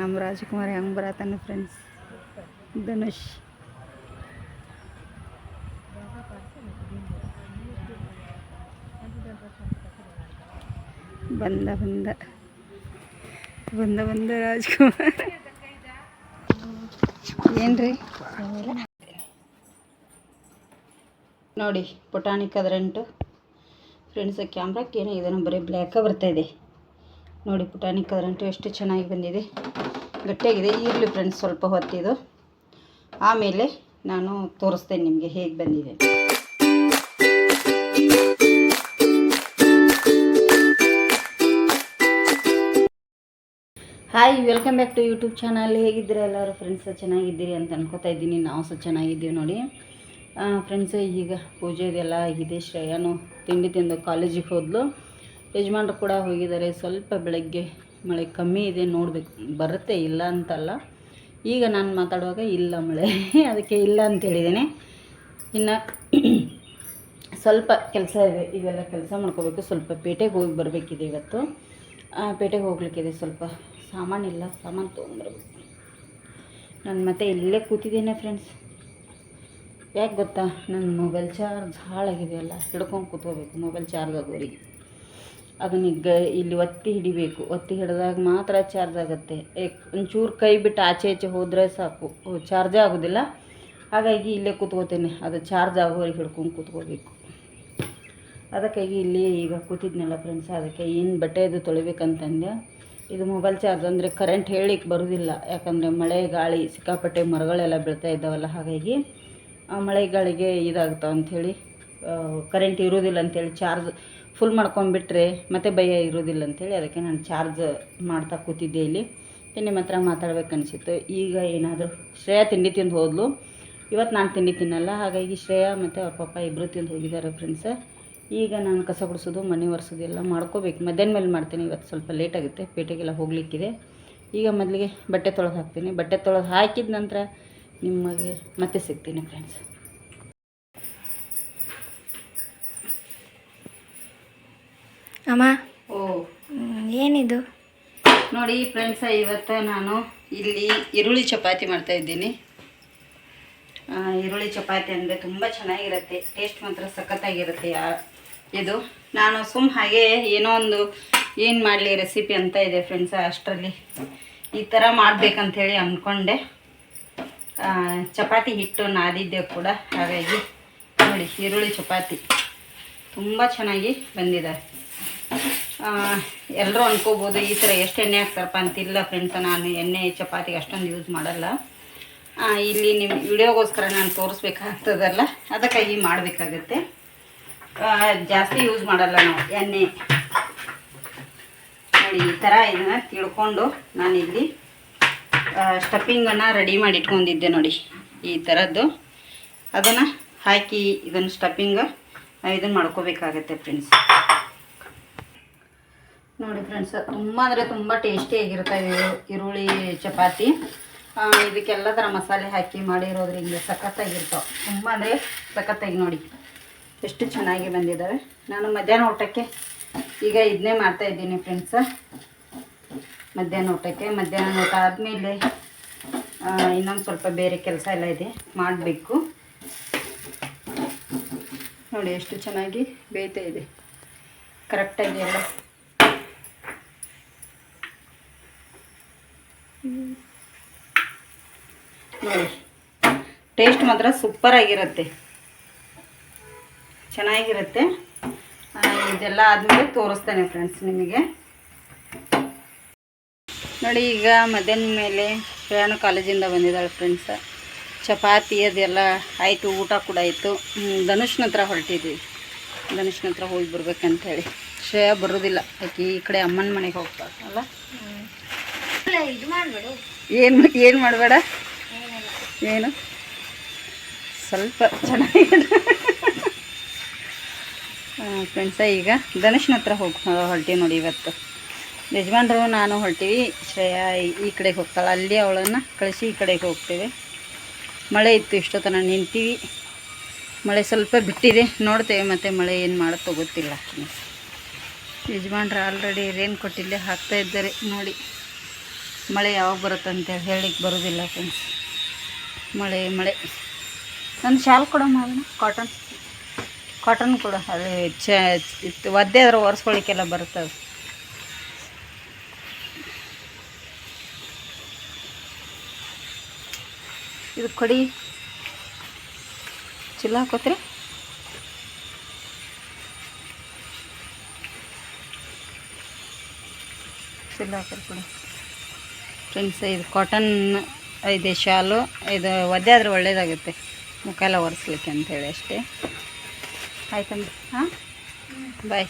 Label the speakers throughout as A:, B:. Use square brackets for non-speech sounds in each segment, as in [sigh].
A: ನಮ್ಮ ರಾಜ್ಕುಮಾರ್ ಹೆಂಗೆ ಬರತ್ತಾನೆ ಫ್ರೆಂಡ್ಸ್ ಧನುಷ್. ಬಂದ ಬಂದ. ಬಂದ ಬಂದ ರಾಜ್ಕುಮಾರ್. ಏನ್ರಿ? ನೋಡಿ ಪುಟಾಣಿ ಕದ್ರಂಟು ಫ್ರೆಂಡ್ಸ್ ಕ್ಯಾಮ್ರಕ್ಕೆ ಏನೋ ಇದನ್ನು ಬರೀ ಬ್ಲ್ಯಾಕ ಬರ್ತಾ ಇದೆ. ನೋಡಿ ಪುಟಾಣಿ ಕದ್ರಂಟು ಎಷ್ಟು ಚೆನ್ನಾಗಿ ಬಂದಿದೆ. ಗಟ್ಟಿಯಾಗಿದೆ. ಈಗಲೂ ಫ್ರೆಂಡ್ಸ್ ಸ್ವಲ್ಪ ಹೊತ್ತಿದು ಆಮೇಲೆ ನಾನು ತೋರಿಸ್ತೇನೆ ನಿಮಗೆ ಹೇಗೆ ಬಂದಿದೆ. Hi welcome back to YouTube channel ಹೇಗಿದ್ದೀರ ಎಲ್ಲರೂ? ಫ್ರೆಂಡ್ಸ್ ಚೆನ್ನಾಗಿದ್ದೀರಿ ಅಂತ ಅನ್ಕೋತಾ ಇದ್ದೀನಿ. ನಾವು ಸಹ ಚೆನ್ನಾಗಿದ್ದೀವಿ ನೋಡಿ. ಫ್ರೆಂಡ್ಸ್ ಈಗ ಪೂಜೆ ಇದೆಲ್ಲ ಆಗಿದೆ. ಶ್ರೇಯಾನು ತಿಂಡಿ ತಿಂದು ಕಾಲೇಜಿಗೆ ಹೋದಲು. ಯಜಮಾನ್ರು ಕೂಡ ಹೋಗಿದ್ದಾರೆ. ಸ್ವಲ್ಪ ಬೆಳಗ್ಗೆ ಮಳೆ ಕಮ್ಮಿ ಇದೆ ನೋಡಬೇಕು. ಬರುತ್ತೆ ಇಲ್ಲ ಅಂತಲ್ಲ. ಈಗ ನಾನು ಮಾತಾಡುವಾಗ ಇಲ್ಲ ಮಳೆ. [laughs] ಅದಕ್ಕೆ ಇಲ್ಲ ಅಂತ ಹೇಳಿದ್ದೇನೆ. ಇನ್ನು [clears throat] ಸ್ವಲ್ಪ ಕೆಲಸ ಇದೆ. ಇವೆಲ್ಲ ಕೆಲಸ ಮಾಡ್ಕೋಬೇಕು. ಸ್ವಲ್ಪ ಪೇಟೆಗೆ ಹೋಗಿ ಬರಬೇಕಿದೆ ಇವತ್ತು. ಪೇಟೆಗೆ ಹೋಗ್ಲಿಕ್ಕಿದೆ ಸ್ವಲ್ಪ ಸಾಮಾನಿಲ್ಲ ಸಾಮಾನು ತೊಗೊಂಡ್ಬರ್ಬೇಕು. ನಾನು ಮತ್ತೆ ಇಲ್ಲೇ ಕೂತಿದ್ದೇನೆ ಫ್ರೆಂಡ್ಸ್ ಯಾಕೆ ಗೊತ್ತಾ? ನನ್ನ ಮೊಬೈಲ್ ಚಾರ್ಜ್ ಹಾಳಾಗಿದೆಯಲ್ಲ ಹಿಡ್ಕೊಂಡು ಕೂತ್ಕೋಬೇಕು. ಮೊಬೈಲ್ ಚಾರ್ಜ್ ಆಗೋರಿಗೆ ಅದನ್ನ ಈಗ ಇಲ್ಲಿ ಒತ್ತಿ ಹಿಡಿಬೇಕು. ಒತ್ತಿ ಹಿಡಿದಾಗ ಮಾತ್ರ ಚಾರ್ಜ್ ಆಗುತ್ತೆ. ಒಂಚೂರು ಕೈ ಬಿಟ್ಟು ಆಚೆ ಈಚೆ ಹೋದರೆ ಸಾಕು. ಚಾರ್ಜೇ ಆಗೋದಿಲ್ಲ. ಹಾಗಾಗಿ ಇಲ್ಲೇ ಕೂತ್ಕೋತೇನೆ. ಅದು ಚಾರ್ಜ್ ಆಗೋವರೆಗೆ ಹಿಡ್ಕೊಂಡು ಕೂತ್ಕೋಬೇಕು. ಅದಕ್ಕಾಗಿ ಇಲ್ಲಿ ಈಗ ಕೂತಿದ್ನಲ್ಲ ಫ್ರೆಂಡ್ಸ್ ಅದಕ್ಕೆ ಏನು ಬಟ್ಟೆ ಇದು ತೊಳಿಬೇಕಂತಂದೆ. ಇದು ಮೊಬೈಲ್ ಚಾರ್ಜ್ ಅಂದರೆ ಕರೆಂಟ್ ಹೇಳಿಕ್ಕೆ ಬರೋದಿಲ್ಲ. ಯಾಕಂದರೆ ಮಳೆ, ಗಾಳಿ, ಸಿಕ್ಕಾಪಟ್ಟೆ ಮರಗಳೆಲ್ಲ ಬೀಳ್ತಾ ಇದ್ದಾವಲ್ಲ, ಹಾಗಾಗಿ ಮಳೆ ಗಾಳಿಗೆ ಇದಾಗ್ತಾವ ಅಂಥೇಳಿ ಕರೆಂಟ್ ಇರೋದಿಲ್ಲ ಅಂಥೇಳಿ ಚಾರ್ಜ್ ಫುಲ್ ಮಾಡ್ಕೊಂಡ್ಬಿಟ್ರೆ ಮತ್ತೆ ಭಯ ಇರೋದಿಲ್ಲ ಅಂತೇಳಿ ಅದಕ್ಕೆ ನಾನು ಚಾರ್ಜ್ ಮಾಡ್ತಾ ಕೂತಿದ್ದೆ ಇಲ್ಲಿ. ನಿಮ್ಮ ಹತ್ರ ಮಾತಾಡ್ಬೇಕು ಅನಿಸಿತ್ತು ಈಗ ಏನಾದರೂ ಶ್ರೇಯಾ ತಿಂಡಿ ತಿಂದು ಹೋದ್ಲು. ಇವತ್ತು ನಾನು ತಿಂಡಿ ತಿನ್ನಲ್ಲ, ಹಾಗಾಗಿ ಶ್ರೇಯಾ ಮತ್ತು ಅವ್ರ ಪಾಪ ಇಬ್ಬರು ತಿಂದು ಹೋಗಿದ್ದಾರೆ ಫ್ರೆಂಡ್ಸ್ ಈಗ ನಾನು ಕಸ ಗುಡಿಸೋದು, ಮನೆ ಒರೆಸೋದು ಎಲ್ಲ ಮಾಡ್ಕೋಬೇಕು. ಮಧ್ಯಾಹ್ನ ಮೇಲೆ ಮಾಡ್ತೀನಿ ಇವತ್ತು ಸ್ವಲ್ಪ ಲೇಟ್ ಆಗುತ್ತೆ, ಪೇಟೆಗೆಲ್ಲ ಹೋಗಲಿಕ್ಕಿದೆ. ಈಗ ಮೊದಲಿಗೆ ಬಟ್ಟೆ ತೊಳೆದು ಹಾಕ್ತೀನಿ. ಬಟ್ಟೆ ತೊಳೆದು ಹಾಕಿದ ನಂತರ ನಿಮಗೆ ಮತ್ತೆ ಸಿಗ್ತೀನಿ ಫ್ರೆಂಡ್ಸ್
B: ಅಮ್ಮ?
A: ಓ.
B: ಏನಿದು?
A: ನೋಡಿ ಫ್ರೆಂಡ್ಸ ಇವತ್ತು ನಾನು ಇಲ್ಲಿ ಈರುಳ್ಳಿ ಚಪಾತಿ ಮಾಡ್ತಾ ಇದ್ದೀನಿ. ಈರುಳ್ಳಿ ಚಪಾತಿ ಅಂದರೆ ತುಂಬ ಚೆನ್ನಾಗಿರುತ್ತೆ ಟೇಸ್ಟ್ ಮಾತ್ರ ಸಖತ್ತಾಗಿರುತ್ತೆ ಇದು. ನಾನು ಸುಮ್ಮ ಹಾಗೆ ಏನೋ ಒಂದು ಏನು ಮಾಡಲಿ ರೆಸಿಪಿ ಅಂತ ಇದೆ ಫ್ರೆಂಡ್ಸ ಅಷ್ಟರಲ್ಲಿ. ಈ ಥರ ಮಾಡಬೇಕಂಥೇಳಿ ಅಂದ್ಕೊಂಡೆ ಚಪಾತಿ ಹಿಟ್ಟು ನಾದಿದ್ದೆ ಕೂಡ ಹಾಗಾಗಿ ನೋಡಿ ಈರುಳ್ಳಿ ಚಪಾತಿ ತುಂಬ ಚೆನ್ನಾಗಿ ಬಂದಿದೆ. ಎಲ್ಲರೂ ಅನ್ಕೋಬೋದು ಈ ಥರ ಎಷ್ಟು ಎಣ್ಣೆ ಹಾಕ್ತಾರಪ್ಪ ಅಂತಿಲ್ಲ ಫ್ರೆಂಡ್ಸ್ ನಾನು ಎಣ್ಣೆ ಚಪಾತಿಗೆ ಅಷ್ಟೊಂದು ಯೂಸ್ ಮಾಡಲ್ಲ. ಇಲ್ಲಿ ನಿಮ್ಮ ವಿಡಿಯೋಗೋಸ್ಕರ ನಾನು ತೋರಿಸ್ಬೇಕಾಗ್ತದಲ್ಲ, ಅದಕ್ಕಾಗಿ ಮಾಡಬೇಕಾಗತ್ತೆ. ಜಾಸ್ತಿ ಯೂಸ್ ಮಾಡಲ್ಲ ನಾವು, ಎಣ್ಣೆ. ನೋಡಿ, ಈ ಥರ ಇದನ್ನು ತಿಳ್ಕೊಂಡು ನಾನಿಲ್ಲಿ ಸ್ಟಫಿಂಗನ್ನು ರೆಡಿ ಮಾಡಿ ಇಟ್ಕೊಂಡಿದ್ದೆ ನೋಡಿ, ಈ ಥರದ್ದು. ಅದನ್ನು ಹಾಕಿ ಇದನ್ನು ಸ್ಟಫಿಂಗ್ ಇದನ್ನು ಮಾಡ್ಕೋಬೇಕಾಗತ್ತೆ ಫ್ರೆಂಡ್ಸ್ ನೋಡಿ ಫ್ರೆಂಡ್ಸ್ ತುಂಬ ಅಂದರೆ ತುಂಬ ಟೇಸ್ಟಿಯಾಗಿರುತ್ತೆ ಈರುಳ್ಳಿ ಚಪಾತಿ. ಇದಕ್ಕೆಲ್ಲ ಥರ ಮಸಾಲೆ ಹಾಕಿ ಮಾಡಿರೋದ್ರಿಂದ ಸಖತ್ತಾಗಿರ್ತಾವೆ. ತುಂಬ ಅಂದರೆ ಸಖತ್ತಾಗಿ ನೋಡಿ. ಎಷ್ಟು ಚೆನ್ನಾಗಿ ಬಂದಿದ್ದಾವೆ ನಾನು ಮಧ್ಯಾಹ್ನ ಊಟಕ್ಕೆ ಈಗ ಇದನ್ನೇ ಮಾಡ್ತಾ ಇದ್ದೀನಿ ಫ್ರೆಂಡ್ಸ ಮಧ್ಯಾಹ್ನ ಊಟಕ್ಕೆ, ಮಧ್ಯಾಹ್ನ ಊಟ ಆದಮೇಲೆ ಇನ್ನೊಂದು ಸ್ವಲ್ಪ ಬೇರೆ ಕೆಲಸ ಎಲ್ಲ ಇದೆ ಮಾಡಬೇಕು. ನೋಡಿ ಎಷ್ಟು ಚೆನ್ನಾಗಿ ಬೇಯ್ತಾ ಇದೆ. ಕರೆಕ್ಟಾಗಿ ಎಲ್ಲ ನೋಡಿ ಟೇಸ್ಟ್ ಮಾತ್ರ ಸೂಪರ್ ಆಗಿರುತ್ತೆ. ಚೆನ್ನಾಗಿರುತ್ತೆ. ಇದೆಲ್ಲ ಆದಮೇಲೆ ತೋರಿಸ್ತೇನೆ ಫ್ರೆಂಡ್ಸ್ ನಿಮಗೆ. ನೋಡಿ ಈಗ ಮಧ್ಯಾಹ್ನ ಮೇಲೆ ಪ್ರಯಾಣ ಕಾಲೇಜಿಂದ ಬಂದಿದ್ದಾಳೆ ಫ್ರೆಂಡ್ಸ. ಚಪಾತಿ ಅದೆಲ್ಲ ಆಯಿತು ಊಟ ಕೂಡ ಆಯಿತು. ಧನುಷ್ನ ಹತ್ರ ಹೊರಟಿದ್ವಿ. ಧನುಷ್ನ ಹತ್ರ ಹೋಗಿ ಬರ್ಬೇಕಂತೇಳಿ. ಶ್ರೇಯ ಬರೋದಿಲ್ಲ. ಆಕೆ ಈ ಕಡೆ ಅಮ್ಮನ ಮನೆಗೆ ಹೋಗ್ತಾಳಲ್ಲ
B: ಇದು ಮಾಡಬೇಡ.
A: ಏನು ಏನು ಮಾಡಬೇಡ? ಏನು? ಸ್ವಲ್ಪ ಚೆನ್ನಾಗಿದೆ. ಫ್ರೆಂಡ್ಸ ಈಗ ಧನುಷ್ನ ಹತ್ರ ಹೋಗಿ ಹೊರಟೀವಿ ನೋಡಿ ಇವತ್ತು. ಯಜಮಾನ್ರು, ನಾನು ಹೊರಟೀವಿ. ಶ್ರೇಯಾ ಈ- ಈ ಕಡೆಗೆ ಹೋಗ್ತಾಳೆ. ಅಲ್ಲಿ ಅವಳನ್ನು ಕಳಿಸಿ ಈ ಕಡೆಗೆ ಹೋಗ್ತೇವೆ. ಮಳೆ ಇತ್ತು, ಇಷ್ಟೊತ್ತನ ನಿಂತೀವಿ. ಮಳೆ ಸ್ವಲ್ಪ ಬಿಟ್ಟಿದೆ. ನೋಡ್ತೇವೆ ಮತ್ತು ಮಳೆ ಏನು ಮಾಡುತ್ತೋ ಗೊತ್ತಿಲ್ಲ. ಯಜಮಾನ್ರು ಆಲ್ರೆಡಿ ರೇನ್ ಕೊಟ್ಟಿಲ್ಲೇ ಹಾಕ್ತಾ ಇದ್ದಾರೆ. ನೋಡಿ, ಮಳೆ ಯಾವಾಗ ಬರುತ್ತಂತೇಳಿ ಹೇಳಲಿಕ್ಕೆ ಬರೋದಿಲ್ಲ ಫ್ರೆಂಡ್ಸ್ ಮಳೆ ಮಳೆ. ನನ್ನ ಶಾಲ್ ಕೊಡೋ ಮಾಡೋಣ ಕಾಟನ್ ಕಾಟನ್ ಕೊಡು ಅದು ಚ ಒದ್ದೆ ಅದ್ರ ಒರೆಸ್ಕೊಳ್ಳಿಕ್ಕೆಲ್ಲ ಬರುತ್ತೆ ಅದು. ಇದು ಕೊಡಿ. ಚಿಲ್ಲ ಹಾಕೋತ್ರಿ. ಚಿಲ್ಲ ಹಾಕೋರಿ ಕೊಡಿ. ಫ್ರೆಂಡ್ಸ್ ಇದು ಕಾಟನ್ ಇದೆ ಶಾಲು, ಇದು ಒದ್ದೆ ಆದರೆ ಒಳ್ಳೇದಾಗುತ್ತೆ. ಮುಖ ಎಲ್ಲ ಒರೆಸ್ಲಿಕ್ಕೆ ಅಂತೇಳಿ ಅಷ್ಟೇ. ಆಯ್ತಮ್ಮ ಹಾಂ? ಬಾಯ್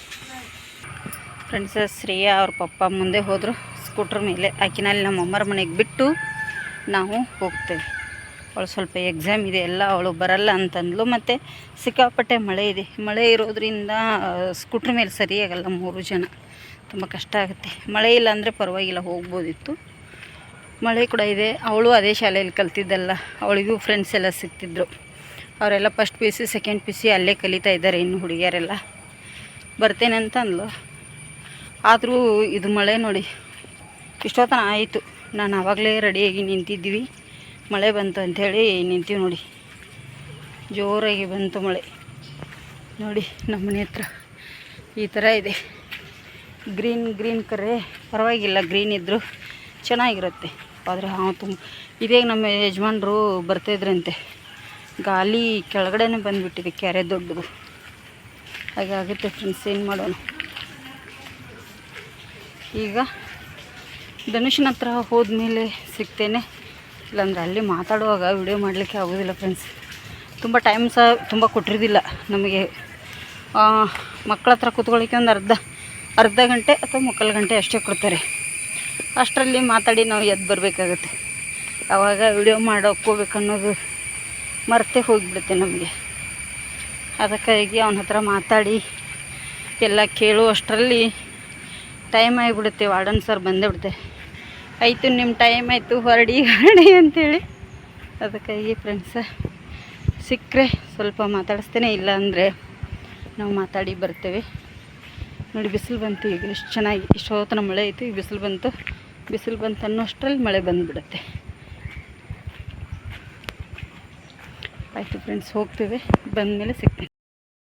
A: ಫ್ರೆಂಡ್ಸ್ ಶ್ರೇಯಾ ಅವ್ರ ಪಪ್ಪ ಮುಂದೆ ಹೋದರು. ಸ್ಕೂಟ್ರ್ ಮೇಲೆ, ಆಕಿನಲ್ಲಿ ನಮ್ಮ ಅಮ್ಮರ ಮನೆಗೆ ಬಿಟ್ಟು ನಾವು ಹೋಗ್ತೇವೆ. ಅವಳು ಸ್ವಲ್ಪ ಎಕ್ಸಾಮ್ ಇದೆ, ಎಲ್ಲ ಅವಳು ಬರಲ್ಲ ಅಂತಂದ್ಲು. ಮತ್ತು ಸಿಕ್ಕಾಪಟ್ಟೆ ಮಳೆ ಇದೆ. ಮಳೆ ಇರೋದ್ರಿಂದ ಸ್ಕೂಟ್ರ್ ಮೇಲೆ ಸರಿಯಾಗಲ್ಲ ಮೂರು ಜನ. ತುಂಬ ಕಷ್ಟ ಆಗುತ್ತೆ. ಮಳೆ ಇಲ್ಲ ಅಂದರೆ ಪರವಾಗಿಲ್ಲ, ಹೋಗ್ಬೋದಿತ್ತು. ಮಳೆ ಕೂಡ ಇದೆ. ಅವಳು ಅದೇ ಶಾಲೆಯಲ್ಲಿ ಕಲ್ತಿದ್ದಲ್ಲ. ಅವಳಿಗೂ ಫ್ರೆಂಡ್ಸ್ ಎಲ್ಲ ಸಿಗ್ತಿದ್ರು ಅವರೆಲ್ಲ first P C second P C ಅಲ್ಲೇ ಕಲಿತಾ ಇದ್ದಾರೆ ಇನ್ನು ಹುಡುಗಿಯರೆಲ್ಲ. ಬರ್ತೇನೆ ಅಂತ ಅಂದ್ಲು. ಆದರೂ ಇದು ಮಳೆ ನೋಡಿ, ಇಷ್ಟೊತ್ತನ ಆಯಿತು. ನಾನು ಆವಾಗಲೇ ರೆಡಿಯಾಗಿ ನಿಂತಿದ್ವಿ ಮಳೆ ಬಂತು ಅಂಥೇಳಿ ನಿಂತೀವಿ ನೋಡಿ. ಜೋರಾಗಿ ಬಂತು ಮಳೆ. ನೋಡಿ ನಮ್ಮ ಮನೆ ಹತ್ರ ಈ ಥರ ಇದೆ. ಗ್ರೀನ್ ಗ್ರೀನ್ ಕರೆ. ಪರವಾಗಿಲ್ಲ ಗ್ರೀನ್ ಇದ್ದರೂ ಚೆನ್ನಾಗಿರುತ್ತೆ. ಆದರೆ, ಹಾಂ, ತುಂಬ ಇದೇ ನಮ್ಮ ಯಜಮಾನ್ರು ಬರ್ತಾಯಿದ್ರಂತೆ ಗಾಲಿ ಕೆಳಗಡೆನೇ ಬಂದುಬಿಟ್ಟಿದೆ ಕೆರೆ ದೊಡ್ಡದು. ಹಾಗಾಗುತ್ತೆ ಫ್ರೆಂಡ್ಸ್ ಏನು ಮಾಡೋಣ? ಈಗ ಧನುಷನ ಹತ್ರ ಹೋದ್ಮೇಲೆ ಸಿಗ್ತೇನೆ. ಇಲ್ಲಾಂದ್ರೆ ಅಲ್ಲಿ ಮಾತಾಡುವಾಗ ವಿಡಿಯೋ ಮಾಡಲಿಕ್ಕೆ ಆಗೋದಿಲ್ಲ ಫ್ರೆಂಡ್ಸ್ ತುಂಬ ಟೈಮ್ ಸಹ ತುಂಬ ಕೊಟ್ಟಿರೋದಿಲ್ಲ ನಮಗೆ. ಮಕ್ಕಳ ಹತ್ರ ಕೂತ್ಕೊಳ್ಳಿಕ್ಕೆ ಒಂದು ಅರ್ಧ ಅರ್ಧ ಗಂಟೆ ಅಥವಾ ಮುಕ್ಕಾಲು ಗಂಟೆ ಅಷ್ಟೇ ಕೊಡ್ತಾರೆ. ಅಷ್ಟರಲ್ಲಿ ಮಾತಾಡಿ ನಾವು ಎದ್ದು ಬರಬೇಕಾಗತ್ತೆ. ಆವಾಗ ವಿಡಿಯೋ ಮಾಡೋಕ್ಕೋಗ್ಬೇಕು ಅನ್ನೋದು ಮರ್ತೇ ಹೋಗಿಬಿಡುತ್ತೆ ನಮಗೆ. ಅದಕ್ಕಾಗಿ ಅವನ ಹತ್ರ ಮಾತಾಡಿ, ಎಲ್ಲ ಕೇಳುವಷ್ಟರಲ್ಲಿ ಟೈಮ್ ಆಗಿಬಿಡುತ್ತೆ. ವಾರ್ಡನ್ ಸರ್ ಬಂದೇ ಬಿಡುತ್ತೆ ಆಯಿತು ನಿಮ್ಮ ಟೈಮ್ ಆಯಿತು. ಹೊರಡಿ ಹೊರಡಿ ಅಂತೇಳಿ. ಅದಕ್ಕಾಗಿ ಫ್ರೆಂಡ್ಸ ಸಿಕ್ಕರೆ ಸ್ವಲ್ಪ ಮಾತಾಡಿಸ್ತೇನೆ. ಇಲ್ಲ ಅಂದರೆ ನಾವು ಮಾತಾಡಿ ಬರ್ತೇವೆ. ನೋಡಿ, ಬಿಸಿಲು ಬಂತು. ಈಗ ಎಷ್ಟು ಚೆನ್ನಾಗಿ, ಇಷ್ಟೋತ್ತನ ಮಳೆ ಆಯಿತು. ಈಗ ಬಿಸಿಲು ಬಂತು. ಬಿಸಿಲು ಬಂತು ಅನ್ನೋಷ್ಟರಲ್ಲಿ ಮಳೆ ಬಂದುಬಿಡುತ್ತೆ. ಆಯಿತು ಫ್ರೆಂಡ್ಸ್ ಹೋಗ್ತೇವೆ. ಬಂದಮೇಲೆ ಮೇಲೆ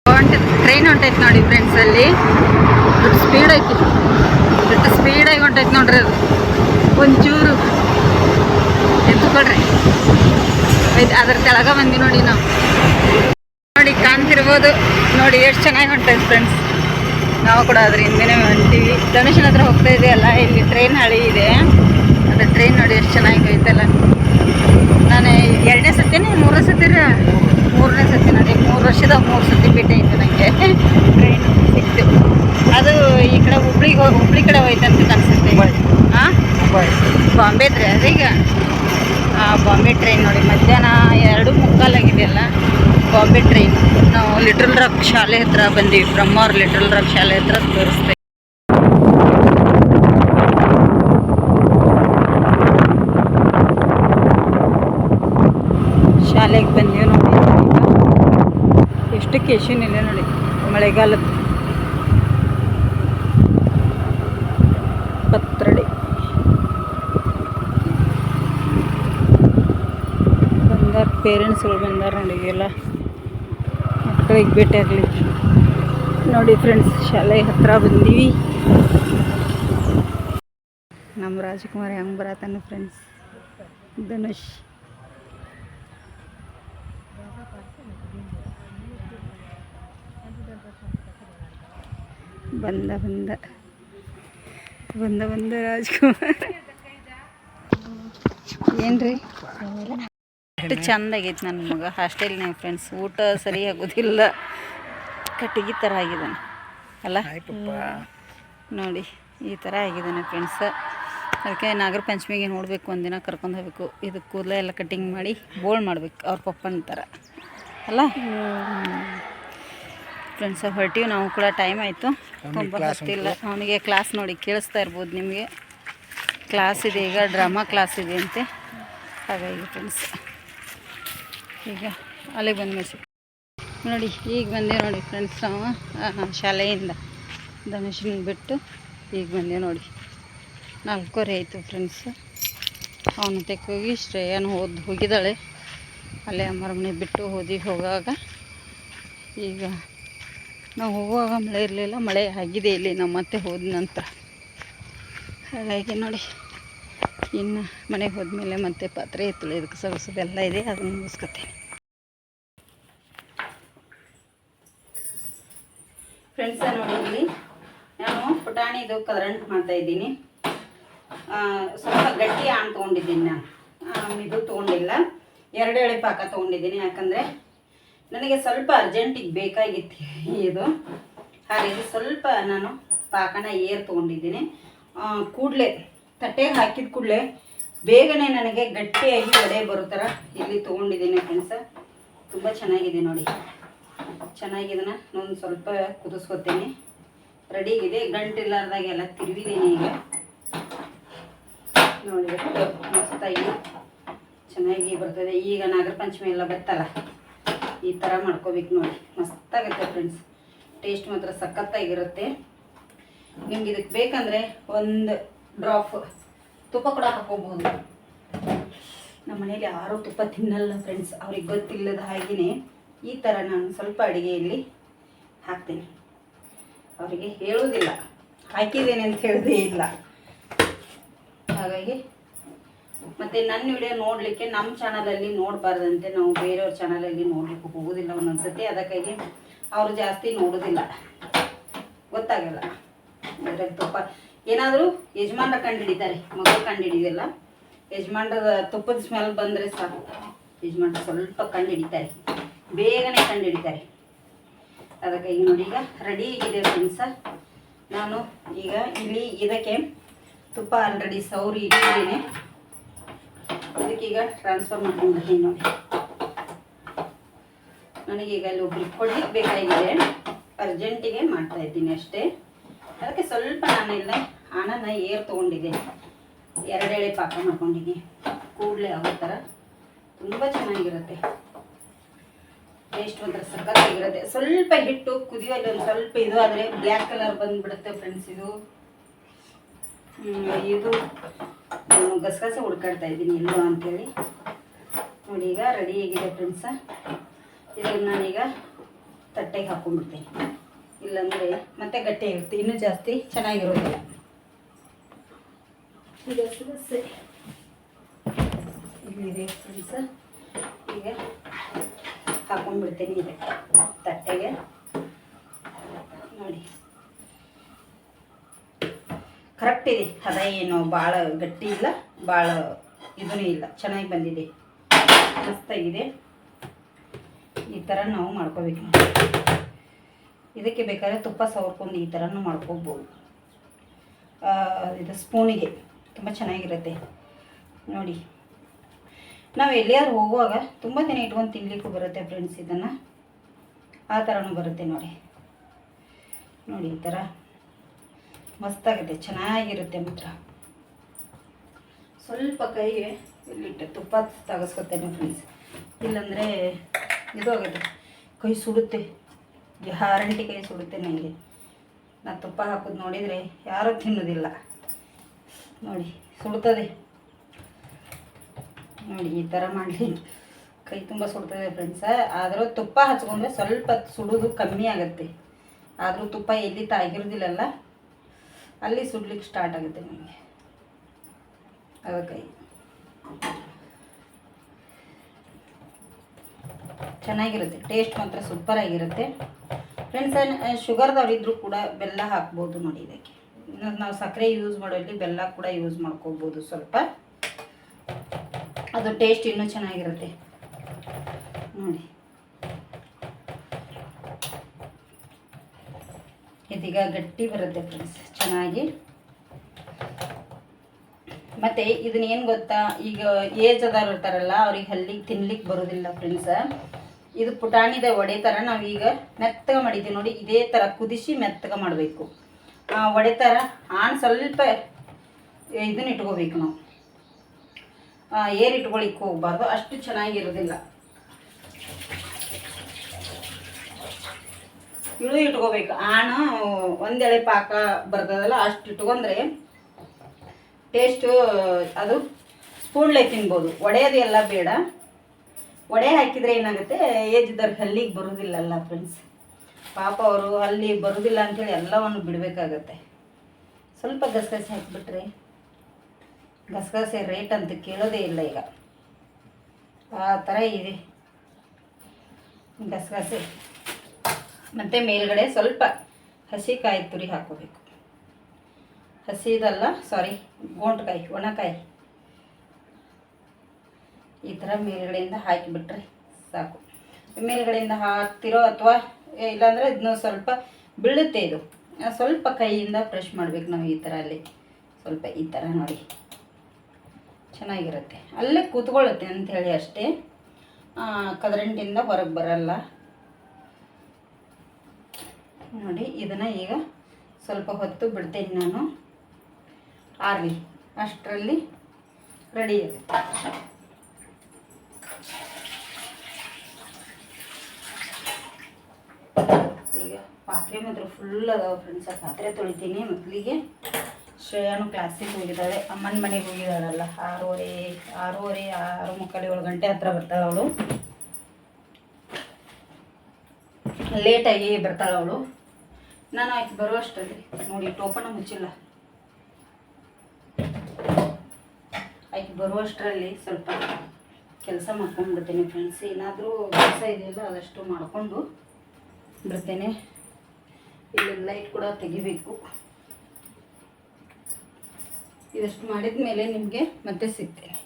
A: ಹೊಂಟೈತೆ ಟ್ರೈನ್ ಹೊಂಟೈತೆ ನೋಡಿ ಫ್ರೆಂಡ್ಸ್ ಅಲ್ಲಿ. ದೊಡ್ಡ ಸ್ಪೀಡ್ ಐತಿ ದೊಡ್ಡ ಸ್ಪೀಡಾಗಿ ಹೊಂಟೈತೆ ನೋಡ್ರಿ ಅದು. ಒಂಚೂರು ಎತ್ಕೊಡ್ರಿ ಐದು ಅದ್ರ ಕೆಳಗ ಬಂದಿ ನೋಡಿ ನಾವು. ನೋಡಿ, ಕಾಣ್ತಿರ್ಬೋದು. ನೋಡಿ, ಎಷ್ಟು ಚೆನ್ನಾಗಿ ಹೊಂಟೈತೆ ಫ್ರೆಂಡ್ಸ್ ನಾವು ಕೂಡ ಅದ್ರ ಹಿಂದೆನೇ ಹೊಂಟೀವಿ. ಧನುಷನ ಹತ್ರ ಹೋಗ್ತಾ ಇದೆಯಲ್ಲ, ಇಲ್ಲಿ ಟ್ರೈನ್ ಹಳಿ ಇದೆ. ಅದು ಟ್ರೈನ್ ನೋಡಿ, ಎಷ್ಟು ಚೆನ್ನಾಗಿ ನಾನು ಎರಡನೇ ಸತಿನೇ ಮೂರನೇ ಸತಿರ ಮೂರನೇ ಸತಿ ನೋಡಿ ಮೂರು ವರ್ಷದ ಮೂರು ಸತಿ ಭೇಟಿ ಆಯಿತು ನನಗೆ ಟ್ರೈನ್ ಸಿಕ್ತು. ಅದು ಈ ಕಡೆ ಹುಬ್ಳಿಗೆ ಹೋಗಿ ಹುಬ್ಳಿ ಕಡೆ ಹೋಯ್ತು ಅಂತ ಅನ್ಸುತ್ತೆ. ಹಾಂ ಬಾಂಬೆ ಇದ್ರೆ ಅದೀಗ ಆ ಬಾಂಬೆ ಟ್ರೈನ್ ನೋಡಿ ಮಧ್ಯಾಹ್ನ ಎರಡು ಮುಕ್ಕಾಲಾಗಿದೆಯಲ್ಲ ಬಾಂಬೆ ಟ್ರೈನ್ ನಾವು ಲಿಟ್ರಲ್ ರಾಕ್ ಶಾಲೆ ಹತ್ರ ಬಂದೀವಿ. ಬ್ರಹ್ಮಾವ್ರ ಲಿಟ್ರಲ್ ರಾಕ್ ಶಾಲೆ ಹತ್ರ ತೋರಿಸ್ತೇವೆ ಶಾಲೆಗೆ ಬಂದೀವಿ ನೋಡಿ ಎಷ್ಟು ಕೇಶನ್ ಇಲ್ಲ ನೋಡಿ, ಮಳೆಗಾಲದ ಪತ್ರಡಿ. ಬಂದಾರ ಪೇರೆಂಟ್ಸ್ಗಳು ಬಂದಾರ ನೋಡಿ ಎಲ್ಲ ಮಕ್ಕಳಿಗೆ ಭೇಟಿ ಆಗಲಿ. ನೋಡಿ ಫ್ರೆಂಡ್ಸ್ ಶಾಲೆ ಹತ್ರ ಬಂದೀವಿ. ನಮ್ಮ ರಾಜ್ಕುಮಾರ್ ಹೆಂಗೆ ಬರತ್ತಾನೆ ಫ್ರೆಂಡ್ಸ್ ಧನುಷ್. ಬಂದ ಬಂದ. ಬಂದ ಬಂದ ರಾಜ್ಕುಮಾರ್. ಏನ್ರಿ? ಎಷ್ಟು ಚಂದ ಆಗೈತೆ ನನ್ನ ಮಗ. ಹಾಸ್ಟೆಲ್ ಹಾಸ್ಟೆಲ್ನಾಗ ಫ್ರೆಂಡ್ಸ್ ಊಟ ಸರಿ ಆಗೋದಿಲ್ಲ. ಕಟ್ಟಿಗೆ ಥರ ಆಗಿದ್ದಾನೆ. ಅಲ್ಲ? ನೋಡಿ ಈ ಥರ ಆಗಿದ್ದಾನೆ ಫ್ರೆಂಡ್ಸ್ ಅದಕ್ಕೆ ನಾಗರ ಪಂಚಮಿಗೆ ನೋಡಬೇಕು ಒಂದಿನ ಕರ್ಕೊಂಡು ಹೋಗ್ಬೇಕು. ಇದು ಕೂದಲ ಎಲ್ಲ ಕಟ್ಟಿಂಗ್ ಮಾಡಿ ಬೋಳ್ ಮಾಡ್ಬೇಕು ಅವ್ರ ಪಪ್ಪನ ಥರ ಅಲ್ಲ? ಫ್ರೆಂಡ್ಸ್ ಹೊರಟಿವಿ ನಾವು ಕೂಡ ಟೈಮ್ ಆಯಿತು. ತುಂಬ ಗೊತ್ತಿಲ್ಲ ಅವನಿಗೆ ಕ್ಲಾಸ್ ನೋಡಿ ಕೇಳಿಸ್ತಾ ಇರ್ಬೋದು ನಿಮಗೆ. ಕ್ಲಾಸ್ ಇದೆ ಈಗ ಡ್ರಾಮಾ ಕ್ಲಾಸ್ ಇದೆ ಅಂತೆ. ಹಾಗಾಗಿ ಫ್ರೆಂಡ್ಸ್ ಈಗ ಅಲ್ಲಿಗೆ ಬಂದ್ಮೇಲೆ ನೋಡಿ ಈಗ ಬಂದೆ ನೋಡಿ ಫ್ರೆಂಡ್ಸ್ ನಾವು ಶಾಲೆಯಿಂದ ಧನುಷನ್ ಬಿಟ್ಟು ಈಗ ಬಂದೆ ನೋಡಿ. ನಾಲ್ಕೂವರೆ ಆಯಿತು ಫ್ರೆಂಡ್ಸ್ ಅವನ ಹೋಗಿ ಶ್ರೇಯನ್ ಹೋದ್ ಹೋಗಿದ್ದಾಳೆ. ಅಲ್ಲೇ ಅಮ್ಮರ ಮನೆ ಬಿಟ್ಟು ಓದಿ ಹೋಗುವಾಗ ಈಗ ನಾವು ಹೋಗುವಾಗ ಮಳೆ ಇರಲಿಲ್ಲ, ಮಳೆ ಆಗಿದೆ ಇಲ್ಲಿ ನಾವು ಮತ್ತೆ ಹೋದ ನಂತರ. ಹಾಗಾಗಿ ನೋಡಿ, ಇನ್ನು ಮನೆಗೆ ಹೋದ್ಮೇಲೆ ಮತ್ತೆ ಪಾತ್ರೆ ತೊಳೆಯೋದಕ್ಕೆ ಸಗಸೋದೆಲ್ಲ ಇದೆ, ಅದನ್ನು ಮುಗಿಸ್ಕೊತೀನಿ. ಫ್ರೆಂಡ್ಸ ನೋಡಿ ಇಲ್ಲಿ ನಾನು ಪುಟಾಣಿದು ಕದರಂಟ್ ಮಾಡ್ತಾ ಇದ್ದೀನಿ. ಸ್ವಲ್ಪ ಗಟ್ಟಿ ಆಣ್ ತೊಗೊಂಡಿದ್ದೀನಿ ನಾನು. ಇದು ತೊಗೊಂಡಿಲ್ಲ. ಎರಡು ಎಳೆ ಪಾಕ ತೊಗೊಂಡಿದ್ದೀನಿ, ಯಾಕಂದರೆ ನನಗೆ ಸ್ವಲ್ಪ ಅರ್ಜೆಂಟಿಗೆ ಬೇಕಾಗಿತ್ತು ಇದು. ಹಾಗಾಗಿ ಸ್ವಲ್ಪ ನಾನು ಪಾಕನ ಏರ್ ತೊಗೊಂಡಿದ್ದೀನಿ. ಕೂಡಲೇ, ತಟ್ಟೆಗೆ ಹಾಕಿದ ಕೂಡಲೇ ಬೇಗನೆ ನನಗೆ ಗಟ್ಟಿಯಾಗಿ ಒಡೆ ಬರೋ ಥರ ಇಲ್ಲಿ ತೊಗೊಂಡಿದ್ದೀನಿ ಫ್ರೆಂಡ್ಸ ತುಂಬ ಚೆನ್ನಾಗಿದೆ ನೋಡಿ. ಚೆನ್ನಾಗಿದೆ ನಾನು ಸ್ವಲ್ಪ ಕುದಿಸ್ಕೊತೀನಿ. ರೆಡಿಗಿದೆ ಗಂಟಿಲ್ಲಾರ್ದಾಗೆಲ್ಲ ತಿರುವಿದ್ದೀನಿ ಈಗ. ನೋಡಿ ಮಸ್ತಾಗಿ ಚೆನ್ನಾಗಿ ಬರ್ತದೆ. ಈಗ ನಾಗರ ಪಂಚಮಿ ಎಲ್ಲ ಬರ್ತಲ್ಲ ಈ ಥರ ಮಾಡ್ಕೋಬೇಕು ನೋಡಿ. ಮಸ್ತಾಗುತ್ತೆ ಫ್ರೆಂಡ್ಸ್ ಟೇಸ್ಟ್ ಮಾತ್ರ ಸಖತ್ತಾಗಿರುತ್ತೆ. ನಿಮ್ಗೆ ಇದಕ್ಕೆ ಬೇಕಂದರೆ ಒಂದು ಡ್ರಾಪ್ ತುಪ್ಪ ಕೂಡ ಹಾಕೋಬಹುದು. ನಮ್ಮ ಮನೆಯಲ್ಲಿ ಯಾರೂ ತುಪ್ಪ ತಿನ್ನಲ್ಲ ಫ್ರೆಂಡ್ಸ್ ಅವ್ರಿಗೆ ಗೊತ್ತಿಲ್ಲದ ಹಾಗೆಯೇ ಈ ಥರ ನಾನು ಸ್ವಲ್ಪ ಅಡುಗೆಯಲ್ಲಿ ಹಾಕ್ತೀನಿ. ಅವರಿಗೆ ಹೇಳೋದಿಲ್ಲ. ಹಾಕಿದ್ದೇನೆ ಅಂತ ಹೇಳದೇ ಇಲ್ಲ. ಹಾಗಾಗಿ ಮತ್ತು ನನ್ನ ವಿಡಿಯೋ ನೋಡಲಿಕ್ಕೆ ನಮ್ಮ ಚಾನಲಲ್ಲಿ ನೋಡಬಾರ್ದಂತೆ ನಾವು ಬೇರೆಯವ್ರ ಚಾನಲಲ್ಲಿ ನೋಡಲಿಕ್ಕೆ ಹೋಗೋದಿಲ್ಲ ಒಂದೊಂದು ಒಂದೊಂದ್ಸತಿ. ಅದಕ್ಕಾಗಿ ಅವರು ಜಾಸ್ತಿ ನೋಡೋದಿಲ್ಲ. ಗೊತ್ತಾಗಲ್ಲ. ತುಪ್ಪ ಏನಾದರೂ ಯಜಮಾನ್ರ ಮಗಳು ಕಂಡು ಹಿಡಿದಿಲ್ಲ ಯಜಮಾನ್ರದ ತುಪ್ಪದ ಸ್ಮೆಲ್ ಬಂದರೆ ಸಾಕು. ಯಜಮಾನ್ರ ಸ್ವಲ್ಪ ಕಂಡು ಹಿಡಿತಾರೆ ಬೇಗನೆ ಕಂಡು ಹಿಡಿತಾರೆ ಅದಕ್ಕಾಗಿ ನೋಡಿ ಈಗ ರೆಡಿ ಇದೆ ಫ್ರೆಂಡ್ಸ ನಾನು ಈಗ ಇಲ್ಲಿ ಇದಕ್ಕೆ ತುಪ್ಪ ಆಲ್ರೆಡಿ ಸೌರಿ ಇಟ್ಟಿದ್ದೀನಿ. ಇದಕ್ಕೀಗ ಟ್ರಾನ್ಸ್ಫರ್ ಮಾಡ್ಕೊಂಡ್ಬಿಡ್ತೀನಿ ನೋಡಿ ನನಗೀಗ ಅಲ್ಲಿ ಒಬ್ರಿಗೆ ಕೊಡ್ಲಿಕ್ಕೆ ಬೇಕಾಗಿದೆ. ಅರ್ಜೆಂಟಿಗೆ ಮಾಡ್ತಾ ಇದ್ದೀನಿ ಅಷ್ಟೇ. ಅದಕ್ಕೆ ಸ್ವಲ್ಪ ನಾನೆಲ್ಲ ಹಣನ ಏರ್ ತೊಗೊಂಡಿದ್ದೆ. ಎರಡು ಎಳೆ ಪಾಕ ಮಾಡ್ಕೊಂಡಿದ್ದೀನಿ ಕೂಡಲೇ ಆಗೋ ಥರ. ತುಂಬ ಚೆನ್ನಾಗಿರುತ್ತೆ. ಟೇಸ್ಟ್ ಒಂಥರ ಸಖತ್ತಾಗಿರುತ್ತೆ. ಸ್ವಲ್ಪ ಹಿಟ್ಟು ಕುದಿಯೋಲ್ಲಿ ಒಂದು ಸ್ವಲ್ಪ ಇದು ಆದರೆ ಬ್ಲ್ಯಾಕ್ ಕಲರ್ ಬಂದುಬಿಡುತ್ತೆ ಫ್ರೆಂಡ್ಸ್ ಇದು. ಇದು ನಾನು ಗಸಗಸೆ ಹುಡ್ಕಾಡ್ತಾ ಇದ್ದೀನಿ ಎಲ್ಲೋ ಅಂತೇಳಿ. ನೋಡಿ ಈಗ ರೆಡಿ ಆಗಿದೆ ಫ್ರೆಂಡ್ಸ ಇದನ್ನು ನಾನೀಗ ತಟ್ಟೆಗೆ ಹಾಕೊಂಡ್ಬಿಡ್ತೀನಿ. ಇಲ್ಲಾಂದರೆ ಮತ್ತೆ ಗಟ್ಟಿ ಇರುತ್ತೆ ಇನ್ನೂ ಜಾಸ್ತಿ ಚೆನ್ನಾಗಿರೋದಿಲ್ಲ. ಗಸಗಸೆ. ಇಲ್ಲಿದೆ ಫ್ರೆಂಡ್ಸ ಈಗ ಹಾಕೊಂಡ್ಬಿಡ್ತೀನಿ ಇದೆ ತಟ್ಟೆಗೆ. ನೋಡಿ. ಕರೆಕ್ಟ್ ಇದೆ. ಹದ ಏನು ಭಾಳ ಗಟ್ಟಿ ಇಲ್ಲ ಭಾಳ ಇದೂ ಇಲ್ಲ. ಚೆನ್ನಾಗಿ ಬಂದಿದೆ. ಮಸ್ತಾಗಿದೆ ಈ ಥರ ನಾವು ಮಾಡ್ಕೋಬೇಕು. ಇದಕ್ಕೆ ಬೇಕಾದ್ರೆ ತುಪ್ಪ, ಸವರ್ಕೊಂಡು ಈ ಥರನೂ ಮಾಡ್ಕೋಬೋದು. ಇದು ಸ್ಪೂನಿಗೆ. ತುಂಬ ಚೆನ್ನಾಗಿರುತ್ತೆ. ನೋಡಿ. ನಾವು ಎಲ್ಲಿಯಾದ್ರು ಹೋಗುವಾಗ ತುಂಬ ದಿನ ಇಟ್ಕೊಂಡು ತಿನ್ನಲಿಕ್ಕೂ ಬರುತ್ತೆ ಫ್ರೆಂಡ್ಸ್ ಇದನ್ನು. ಆ ಥರನೂ ಬರುತ್ತೆ ನೋಡಿ. ನೋಡಿ ಈ ಥರ ಮಸ್ತಾಗುತ್ತೆ ಚೆನ್ನಾಗಿರುತ್ತೆ ಮಾತ್ರ ಸ್ವಲ್ಪ ಕೈಗೆ ಇಲ್ಲಿಟ್ಟೆ, ತುಪ್ಪ ತಗಸ್ಕೊತೇನೆ ಫ್ರೆಂಡ್ಸ್ ಇಲ್ಲಾಂದರೆ ಇದು ಆಗುತ್ತೆ, ಕೈ ಸುಡುತ್ತೆ. ಗ್ಯಾರಂಟಿ ಕೈ ಸುಡುತ್ತೆ ನನಗೆ ನಾ ತುಪ್ಪ ಹಾಕೋದು ನೋಡಿದರೆ ಯಾರೂ ತಿನ್ನೋದಿಲ್ಲ. ನೋಡಿ, ಸುಡ್ತದೆ. ನೋಡಿ, ಈ ಥರ ಮಾಡಲಿ. ಕೈ ತುಂಬ ಸುಡ್ತದೆ ಫ್ರೆಂಡ್ಸ ಆದರೂ ತುಪ್ಪ ಹಚ್ಕೊಂಡ್ರೆ ಸ್ವಲ್ಪ ಸುಡೋದು ಕಮ್ಮಿ ಆಗುತ್ತೆ. ಆದರೂ ತುಪ್ಪ ಎಲ್ಲಿ ತಾಗಿರೋದಿಲ್ಲಲ್ಲ ಅಲ್ಲಿ ಸುಡ್ಲಿಕ್ಕೆ ಸ್ಟಾರ್ಟ್ ಆಗುತ್ತೆ ನಿಮಗೆ. ಅವಕಾಯಿ ಚೆನ್ನಾಗಿರುತ್ತೆ ಟೇಸ್ಟ್ ಮಾತ್ರ ಸೂಪರ್ ಆಗಿರುತ್ತೆ. ಫ್ರೆಂಡ್ಸ್ ಶುಗರ್ದವ್ರು ಇದ್ದರೂ ಕೂಡ ಬೆಲ್ಲ ಹಾಕ್ಬೋದು ನೋಡಿ ಇದಕ್ಕೆ. ನಾವು ಸಕ್ಕರೆ ಯೂಸ್ ಮಾಡೋಲ್ಲಿ ಬೆಲ್ಲ ಕೂಡ ಯೂಸ್ ಮಾಡ್ಕೋಬೋದು ಸ್ವಲ್ಪ. ಅದು ಟೇಸ್ಟ್ ಇನ್ನೂ ಚೆನ್ನಾಗಿರುತ್ತೆ. ನೋಡಿ. ಇದೀಗ ಗಟ್ಟಿ ಬರುತ್ತೆ ಫ್ರೆಂಡ್ಸ್ ಚೆನ್ನಾಗಿ. ಮತ್ತು ಇದನ್ನ ಏನು ಗೊತ್ತಾ? ಈಗ ಏಜ್ ಅದಾರು ಇರ್ತಾರಲ್ಲ, ಅವ್ರಿಗೆ ಹಲ್ಲಿಗೆ ತಿನ್ಲಿಕ್ಕೆ ಬರೋದಿಲ್ಲ ಫ್ರೆಂಡ್ಸ ಇದು ಪುಟಾಣಿದ ವಡೆ ಥರ ನಾವು ಈಗ ಮೆತ್ತಗೆ ಮಾಡಿದ್ದೀವಿ ನೋಡಿ, ಇದೇ ಥರ ಕುದಿಸಿ ಮೆತ್ತಗೆ ಮಾಡಬೇಕು. ವಡೆ ಥರ ಆನ್ ಸ್ವಲ್ಪ ಇದನ್ನ ಇಟ್ಕೋಬೇಕು ನಾವು. ಏರ್ ಇಟ್ಕೊಳಿಕ್ಕೆ ಹೋಗ್ಬಾರ್ದು, ಅಷ್ಟು ಚೆನ್ನಾಗಿರೋದಿಲ್ಲ. ಇಳು ಇಟ್ಕೋಬೇಕು ಆಣ ಒಂದೆಳೆ ಪಾಕ ಬರ್ತದಲ್ಲ, ಅಷ್ಟು ಇಟ್ಕೊಂಡ್ರೆ ಟೇಸ್ಟು ಅದು ಸ್ಪೂನ್ಲೆ ತಿನ್ಬೋದು. ಒಡೆಯೋದು ಎಲ್ಲ ಬೇಡ. ಒಡೆ ಹಾಕಿದರೆ ಏನಾಗುತ್ತೆ? ಏಜ್ ಇದ್ದವ್ರಿಗೆ ಹಲ್ಲಿಗೆ ಬರೋದಿಲ್ಲಲ್ಲ ಫ್ರೆಂಡ್ಸ್ ಪಾಪ ಅವರು ಅಲ್ಲಿ ಬರೋದಿಲ್ಲ ಅಂಥೇಳಿ ಎಲ್ಲವನ್ನು ಬಿಡಬೇಕಾಗತ್ತೆ. ಸ್ವಲ್ಪ ಗಸಗಸೆ ಹಾಕಿಬಿಟ್ರೆ, ಗಸಗಸೆ ರೇಟ್ ಅಂತ ಕೇಳೋದೇ ಇಲ್ಲ ಈಗ. ಆ ಥರ ಇದೆ. ಗಸಗಸೆ. ಮತ್ತು ಮೇಲ್ಗಡೆ ಸ್ವಲ್ಪ ಹಸಿ ಕಾಯಿ ತುರಿ ಹಾಕೋಬೇಕು. ಹಸಿದಲ್ಲ ಸಾರಿ ಗೋಂಟ್ಕಾಯಿ ಒಣಕಾಯಿ. ಈ ಥರ ಮೇಲ್ಗಡೆಯಿಂದ ಹಾಕಿಬಿಟ್ರೆ ಸಾಕು. ಮೇಲ್ಗಡೆಯಿಂದ ಹಾಕ್ತಿರೋ ಅಥವಾ ಇಲ್ಲಾಂದರೆ ಇದನ್ನು ಸ್ವಲ್ಪ ಬೀಳುತ್ತೆ ಇದು. ಸ್ವಲ್ಪ ಕೈಯಿಂದ ಫ್ರೆಶ್ ಮಾಡಬೇಕು ನಾವು ಈ ಥರ ಅಲ್ಲಿ. ಸ್ವಲ್ಪ ಈ ಥರ ನೋಡಿ. ಚೆನ್ನಾಗಿರುತ್ತೆ. ಅಲ್ಲೇ ಕೂತ್ಕೊಳ್ಳುತ್ತೆ ಅಂಥೇಳಿ ಅಷ್ಟೇ. ಕದರಂಟಿಂದ ಹೊರಗೆ ಬರಲ್ಲ. ನೋಡಿ, ಇದನ್ನು ಈಗ ಸ್ವಲ್ಪ ಹೊತ್ತು ಬಿಡ್ತೇನೆ ನಾನು. ಆರಲಿ, ಅಷ್ಟರಲ್ಲಿ ರೆಡಿ ಇದೆ ಈಗ ಪಾತ್ರೆ ಮಾತ್ರ ಫುಲ್ ಅದಾವೆ ಫ್ರೆಂಡ್ಸ್ ಆ ಪಾತ್ರೆ ತೊಳಿತೀನಿ. ಮೊದಲಿಗೆ ಶ್ರೇಯಾನು ಕ್ಲಾಸಿಗೆ ಹೋಗಿದ್ದಾಳೆ. ಅಮ್ಮನ ಮನೆಗೆ ಹೋಗಿದ್ದಾಳಲ್ಲ, ಆರೂವರೆ ಆರೂವರೆ, ಆರು ಮುಕ್ಕಾಲು ಏಳು ಗಂಟೆ ಹತ್ರ ಬರ್ತಾಳೆ ಅವಳು. ಲೇಟಾಗಿ ಬರ್ತಾಳೆ ಅವಳು. ನಾನು ಆಯ್ತು ಬರುವಷ್ಟರಲ್ಲಿ ನೋಡಿ ಟೋಪನ ಮುಚ್ಚಿಲ್ಲ. ಆಯ್ತು ಬರುವಷ್ಟರಲ್ಲಿ ಸ್ವಲ್ಪ ಕೆಲಸ ಮಾಡ್ಕೊಂಡು ಮಾಡ್ಕೊಂಡ್ಬಿಡ್ತೇನೆ ಫ್ರೆಂಡ್ಸ್ ಏನಾದರೂ ಕೆಲಸ ಇದೆಯಲ್ಲ, ಅದಷ್ಟು ಮಾಡಿಕೊಂಡು ಬಿಡ್ತೇನೆ. ಇಲ್ಲಿ ಲೈಟ್ ಕೂಡ ತೆಗಿಬೇಕು. ಇದಷ್ಟು ಮಾಡಿದ ಮೇಲೆ ನಿಮಗೆ ಮತ್ತೆ ಸಿಗ್ತೇನೆ.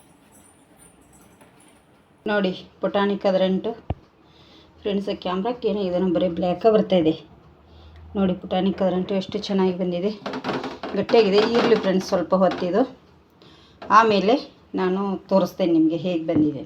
A: ನೋಡಿ ಪುಟಾಣಿ ಕದರಂಟು ಫ್ರೆಂಡ್ಸ್ ಕ್ಯಾಮ್ರಕ್ಕೆ ಏನೋ ಇದನ್ನು ಬರೀ ಬ್ಲ್ಯಾಕ ಬರ್ತಾಯಿದೆ ನೋಡಿ ಪುಟಾಣಿ ಕದರಂಟು ಎಷ್ಟು ಚೆನ್ನಾಗಿ ಬಂದಿದೆ. ಗಟ್ಟಿಯಾಗಿದೆ. ಇರಲಿ ಫ್ರೆಂಡ್ಸ್ ಸ್ವಲ್ಪ ಹೊತ್ತಿದು ಆಮೇಲೆ ನಾನು ತೋರಿಸ್ತೇನೆ ನಿಮಗೆ ಹೇಗೆ ಬಂದಿದೆ